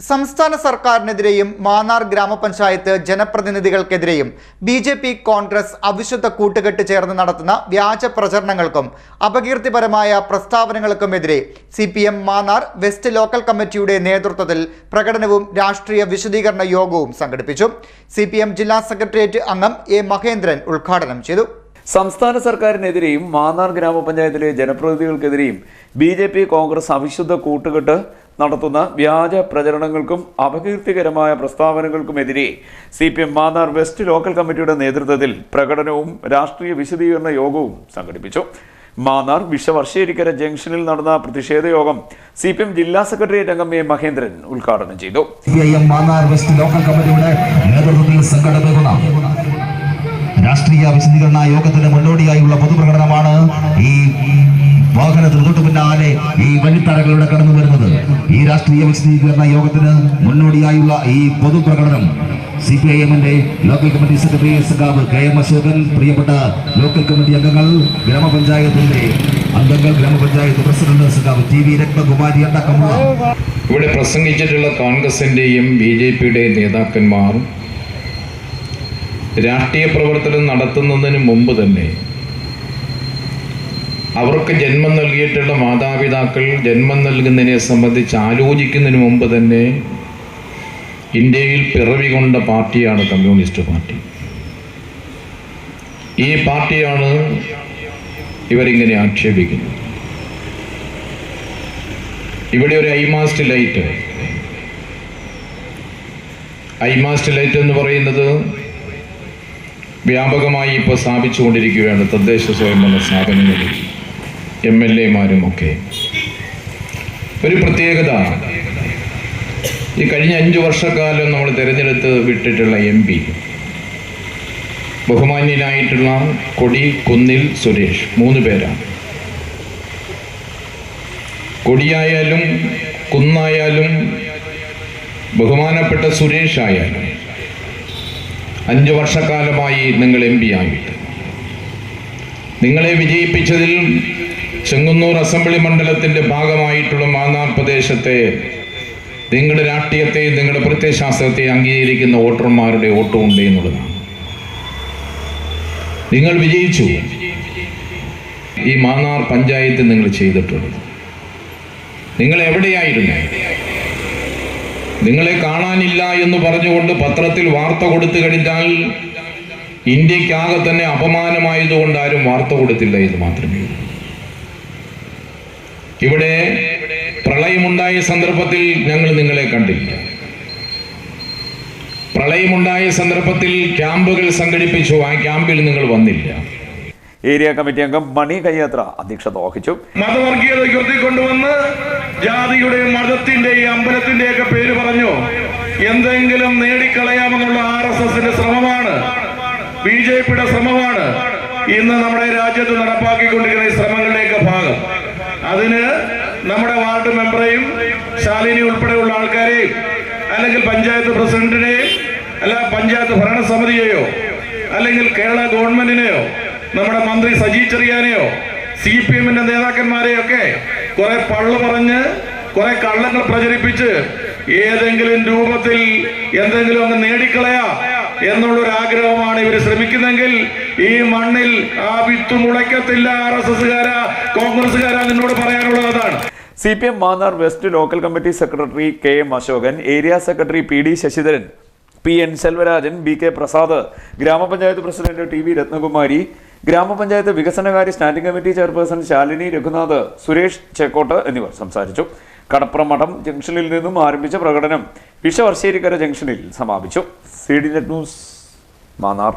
സംസ്ഥാന സർക്കാരിനെതിരെയും മാന്നാർ ഗ്രാമപഞ്ചായത്ത് ജനപ്രതിനിധികൾക്കെതിരെയും ബി ജെ പി കോൺഗ്രസ് അവിശുദ്ധ കൂട്ടുകെട്ട് ചേർന്ന് നടത്തുന്ന വ്യാജ പ്രചരണങ്ങൾക്കും അപകീർത്തിപരമായ പ്രസ്താവനകൾക്കുമെതിരെ C P M Mannar west local കമ്മിറ്റിയുടെ നേതൃത്വത്തിൽ പ്രകടനവും രാഷ്ട്രീയ വിശദീകരണ യോഗവും സംഘടിപ്പിച്ചു. സി ജില്ലാ സെക്രട്ടേറിയറ്റ് അംഗം എ മഹേന്ദ്രൻ ഉദ്ഘാടനം ചെയ്തു. സംസ്ഥാന സർക്കാരിനെതിരെയും മാന്നാർ ഗ്രാമപഞ്ചായത്തിലെ ജനപ്രതിനിധികൾക്കെതിരെയും ബി ജെ പി കോൺഗ്രസ് അവിശുദ്ധ കൂട്ടുകെട്ട് നടത്തുന്ന വ്യാജ പ്രചരണങ്ങൾക്കും അപകീർത്തികരമായ പ്രസ്താവനകൾക്കുമെതിരെ C P M Mannar west local കമ്മിറ്റിയുടെ നേതൃത്വത്തിൽ പ്രകടനവും രാഷ്ട്രീയ വിശദീകരണ യോഗവും സംഘടിപ്പിച്ചു. മാന്നാർ വിഷവർഷേരിക്കര ജംഗ്ഷനിൽ നടന്ന പ്രതിഷേധ യോഗം സി പി എം ജില്ലാ സെക്രട്ടേറിയറ്റ് അംഗം എ മഹേന്ദ്രൻ ഉദ്ഘാടനം ചെയ്തു. വെസ്റ്റ് ലോക്കൽ കമ്മിറ്റിയുടെ നേതൃത്വത്തിൽ രാഷ്ട്രീയ വിശദീകരണ യോഗത്തിന് മുന്നോടിയായുള്ള പൊതുപ്രകടനമാണ് ഈ വാഹനത്തിന് തൊട്ടു പിന്നാലെ ഈ വഴിത്തറകളിലൂടെ കടന്നു വരുന്നത് ഈ രാഷ്ട്രീയ വിശദീകരണ യോഗത്തിന് മുന്നോടിയായുള്ള ഈ പൊതുപ്രകടനം സി പി ഐ എമ്മിന്റെ ലോക്കൽ കമ്മിറ്റി സെക്രട്ടറി സഖാവ് കെ എം അശോകൻ പ്രിയപ്പെട്ട ലോക്കൽ കമ്മിറ്റി അംഗങ്ങൾ ഗ്രാമപഞ്ചായത്തിന്റെ അംഗങ്ങൾ ഗ്രാമപഞ്ചായത്ത് പ്രസിഡന്റ് സഖാവ് ടി വി രക്തകുമാരി അടക്കമുള്ള ഇവിടെ പ്രസംഗിച്ചിട്ടുള്ള കോൺഗ്രസിന്റെയും ബി ജെ പിയുടെയും നേതാക്കന്മാർ രാഷ്ട്രീയ പ്രവർത്തനം നടത്തുന്നതിന് മുമ്പ് തന്നെ അവർക്ക് ജന്മം നൽകിയിട്ടുള്ള മാതാപിതാക്കൾ ജന്മം നൽകുന്നതിനെ സംബന്ധിച്ച് ആലോചിക്കുന്നതിന് മുമ്പ് തന്നെ ഇന്ത്യയിൽ പിറവി കൊണ്ട പാർട്ടിയാണ് കമ്മ്യൂണിസ്റ്റ് പാർട്ടി. ഈ പാർട്ടിയാണ് ഇവരിങ്ങനെ ആക്ഷേപിക്കുന്നത്. ഇവിടെ ഒരു ഐമാസ്റ്റ് ലൈറ്റ്. ഐമാസ്റ്റ് ലൈറ്റ് എന്ന് പറയുന്നത് വ്യാപകമായി ഇപ്പോൾ സ്ഥാപിച്ചുകൊണ്ടിരിക്കുകയാണ് തദ്ദേശ സ്വയംഭരണ സ്ഥാപനങ്ങളിൽ. എം എൽ എമാരും ഒക്കെ ഒരു പ്രത്യേകത. ഈ കഴിഞ്ഞ അഞ്ചു വർഷക്കാലം നമ്മൾ തിരഞ്ഞെടുത്ത് വിട്ടിട്ടുള്ള എം പി. ബഹുമാന്യനായിട്ടുള്ള കൊടി കുന്നിൽ സുരേഷ് മൂന്ന് പേരാണ്. കൊടിയായാലും കുന്നായാലും ബഹുമാനപ്പെട്ട സുരേഷ് ആയാലും അഞ്ചു വർഷക്കാലമായി നിങ്ങൾ എം പി ആയിട്ട്. നിങ്ങളെ വിജയിപ്പിച്ചതിൽ ചെങ്ങന്നൂർ അസംബ്ലി മണ്ഡലത്തിന്റെ ഭാഗമായിട്ടുള്ള മാന്നാർ പ്രദേശത്തെ നിങ്ങളുടെ രാഷ്ട്രീയത്തെയും നിങ്ങളുടെ പ്രത്യയശാസ്ത്രത്തെയും അംഗീകരിക്കുന്ന വോട്ടർമാരുടെ വോട്ടുമുണ്ട് എന്നുള്ളതാണ്. നിങ്ങൾ വിജയിച്ചു. ഈ മാന്നാർ പഞ്ചായത്ത് നിങ്ങൾ ചെയ്തിട്ടുള്ളത് നിങ്ങൾ എവിടെയായിരുന്നു? നിങ്ങളെ കാണാനില്ല എന്ന് പറഞ്ഞുകൊണ്ട് പത്രത്തിൽ വാർത്ത കൊടുത്തു കഴിഞ്ഞാൽ ഇന്ത്യക്കാകെ തന്നെ അപമാനമായതുകൊണ്ട് ആരും വാർത്ത കൊടുത്തില്ല എന്ന് മാത്രമേ ഉള്ളൂ. ഇവിടെ പ്രളയമുണ്ടായ സന്ദർഭത്തിൽ ഞങ്ങൾ നിങ്ങളെ കണ്ടില്ല പ്രളയമുണ്ടായ സന്ദർഭത്തിൽ ക്യാമ്പുകൾ സംഘടിപ്പിച്ചു. ആ ക്യാമ്പിൽ നിങ്ങൾ വന്നില്ല. ഏരിയ കമ്മിറ്റി അംഗം മണി കയ്യാത്ര അധ്യക്ഷത വഹിച്ചു. മതവർഗീയത ഉയർത്തിക്കൊണ്ടുവന്ന് ജാതിയുടെയും മതത്തിന്റെയും അമ്പലത്തിന്റെയും ഒക്കെ പേര് പറഞ്ഞു. എന്തെങ്കിലും നേടിക്കളയാമെന്നുള്ള ആർ എസ് എസിന്റെ ശ്രമമാണ്. ബി ജെ പിയുടെ ശ്രമമാണ്. ഇന്ന് നമ്മുടെ രാജ്യത്ത് നടപ്പാക്കിക്കൊണ്ടിരിക്കുന്ന ശാലിനി ഉൾപ്പെടെയുള്ള ആൾക്കാരെയും അല്ലെങ്കിൽ പഞ്ചായത്ത് പ്രസിഡന്റിനെയും അല്ല പഞ്ചായത്ത് ഭരണസമിതിയെയോ അല്ലെങ്കിൽ കേരള ഗവൺമെന്റിനെയോ നമ്മുടെ മന്ത്രി സജി ചെറിയാനെയോ സി പി എമ്മിന്റെ നേതാക്കന്മാരെയൊക്കെ കുറെ പള്ളു പറഞ്ഞ് കുറെ കള്ളങ്ങൾ പ്രചരിപ്പിച്ച് ഏതെങ്കിലും രൂപത്തിൽ എന്തെങ്കിലും അങ്ങ് നേടിക്കളയാ എന്നുള്ളൊരു ആഗ്രഹമാണ് ഇവർ ശ്രമിക്കുന്നെങ്കിൽ ഈ മണ്ണിൽ ആ വിത്ത് മുളയ്ക്കത്തില്ല ആർ എസ് എസ്സുകാരാ കോൺഗ്രസ്സുകാരാ നിന്നോട് അതാണ് C P M Mannar west local committee secretary K M Ashokan area secretary P D Sasidharan P N Selvarajan B K Prasad ഗ്രാമപഞ്ചായത്ത് പ്രസിഡന്റ് ടി വി രത്നകുമാരി ഗ്രാമപഞ്ചായത്ത് വികസനകാര്യ standing committee chairperson Shalini Raghunath Suresh Chekkottu എന്നിവർ സംസാരിച്ചു. കടപ്രമഠം ജംഗ്ഷനിൽ നിന്നും ആരംഭിച്ച പ്രകടനം വിഷവർഷേരിക്കര ജംഗ്ഷനിൽ സമാപിച്ചു. C D net news Mannar.